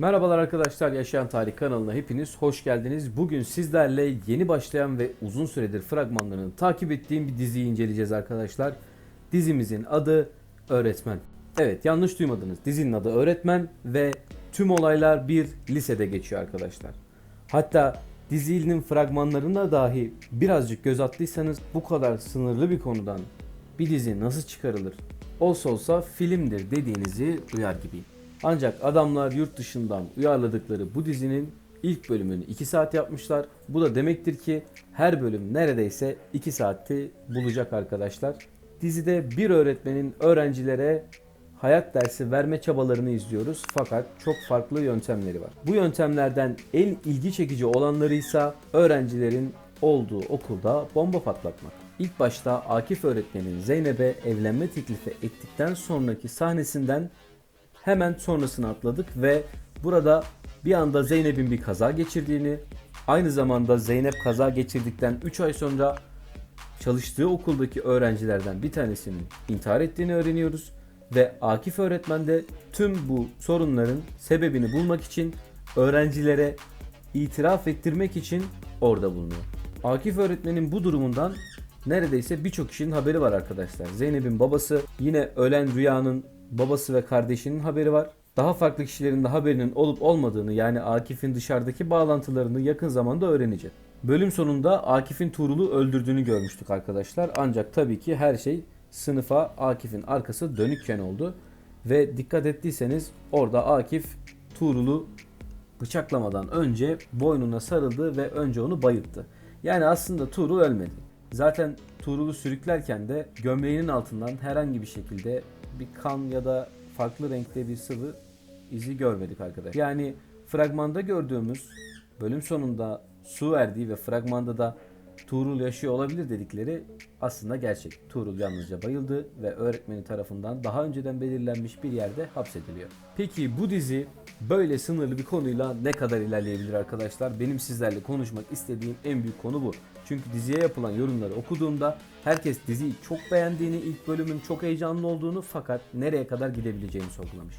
Merhabalar arkadaşlar Yaşayan Tarih kanalına hepiniz hoş geldiniz. Bugün sizlerle yeni başlayan ve uzun süredir fragmanlarını takip ettiğim bir diziyi inceleyeceğiz arkadaşlar. Dizimizin adı Öğretmen. Evet yanlış duymadınız. Dizinin adı Öğretmen ve tüm olaylar bir lisede geçiyor arkadaşlar. Hatta dizinin fragmanlarına dahi birazcık göz attıysanız bu kadar sınırlı bir konudan bir dizi nasıl çıkarılır? Olsa olsa filmdir dediğinizi duyar gibiyim. Ancak adamlar yurt dışından uyarladıkları bu dizinin ilk bölümünü 2 saat yapmışlar. Bu da demektir ki her bölüm neredeyse 2 saati bulacak arkadaşlar. Dizide bir öğretmenin öğrencilere hayat dersi verme çabalarını izliyoruz fakat çok farklı yöntemleri var. Bu yöntemlerden en ilgi çekici olanları ise öğrencilerin olduğu okulda bomba patlatmak. İlk başta Akif öğretmenin Zeynep'e evlenme teklifi ettikten sonraki sahnesinden hemen sonrasını atladık ve burada bir anda Zeynep'in bir kaza geçirdiğini, aynı zamanda Zeynep kaza geçirdikten 3 ay sonra çalıştığı okuldaki öğrencilerden bir tanesinin intihar ettiğini öğreniyoruz ve Akif öğretmen de tüm bu sorunların sebebini bulmak için öğrencilere itiraf ettirmek için orada bulunuyor. Akif öğretmenin bu durumundan neredeyse birçok kişinin haberi var arkadaşlar. Zeynep'in babası, yine ölen Rüya'nın babası ve kardeşinin haberi var. Daha farklı kişilerin de haberinin olup olmadığını yani Akif'in dışarıdaki bağlantılarını yakın zamanda öğreneceğiz. Bölüm sonunda Akif'in Tuğrul'u öldürdüğünü görmüştük arkadaşlar. Ancak tabii ki her şey sınıfa Akif'in arkası dönükken oldu. Ve dikkat ettiyseniz orada Akif Tuğrul'u bıçaklamadan önce boynuna sarıldı ve önce onu bayılttı. Yani aslında Tuğrul ölmedi. Zaten Tuğrul'u sürüklerken de gömleğinin altından herhangi bir şekilde bir kan ya da farklı renkte bir sıvı izi görmedik arkadaşlar. Yani fragmanda gördüğümüz bölüm sonunda su verdiği ve fragmanda da Tuğrul yaşıyor olabilir dedikleri aslında gerçek. Tuğrul yalnızca bayıldı ve öğretmeni tarafından daha önceden belirlenmiş bir yerde hapsediliyor. Peki bu dizi böyle sınırlı bir konuyla ne kadar ilerleyebilir arkadaşlar? Benim sizlerle konuşmak istediğim en büyük konu bu. Çünkü diziye yapılan yorumları okuduğumda herkes diziyi çok beğendiğini, ilk bölümün çok heyecanlı olduğunu fakat nereye kadar gidebileceğini sorgulamış.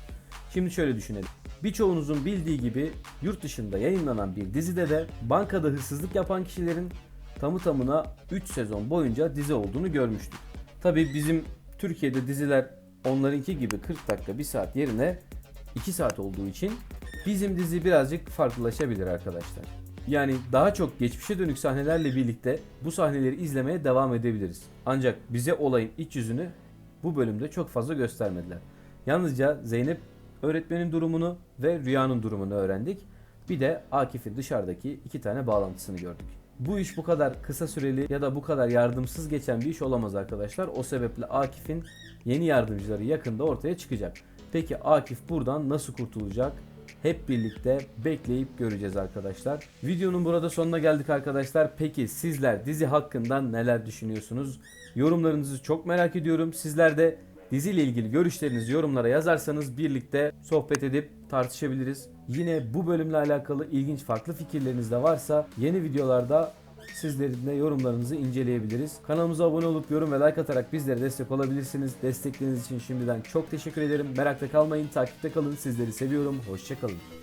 Şimdi şöyle düşünelim. Birçoğunuzun bildiği gibi yurt dışında yayınlanan bir dizide de bankada hırsızlık yapan kişilerin tamı tamına 3 sezon boyunca dizi olduğunu görmüştük. Tabi bizim Türkiye'de diziler onlarınki gibi 40 dakika 1 saat yerine 2 saat olduğu için bizim dizi birazcık farklılaşabilir arkadaşlar. Yani daha çok geçmişe dönük sahnelerle birlikte bu sahneleri izlemeye devam edebiliriz. Ancak bize olayın iç yüzünü bu bölümde çok fazla göstermediler. Yalnızca Zeynep öğretmenin durumunu ve Rüya'nın durumunu öğrendik. Bir de Akif'in dışarıdaki iki tane bağlantısını gördük. Bu iş bu kadar kısa süreli ya da bu kadar yardımsız geçen bir iş olamaz arkadaşlar. O sebeple Akif'in yeni yardımcıları yakında ortaya çıkacak. Peki Akif buradan nasıl kurtulacak? Hep birlikte bekleyip göreceğiz arkadaşlar. Videonun burada sonuna geldik arkadaşlar. Peki sizler dizi hakkında neler düşünüyorsunuz? Yorumlarınızı çok merak ediyorum. Sizler de diziyle ilgili görüşlerinizi yorumlara yazarsanız birlikte sohbet edip tartışabiliriz. Yine bu bölümle alakalı ilginç farklı fikirleriniz de varsa yeni videolarda sizlerin de yorumlarınızı inceleyebiliriz. Kanalımıza abone olup yorum ve like atarak bizlere destek olabilirsiniz. Destekleriniz için şimdiden çok teşekkür ederim. Merakta kalmayın, takipte kalın. Sizleri seviyorum. Hoşçakalın.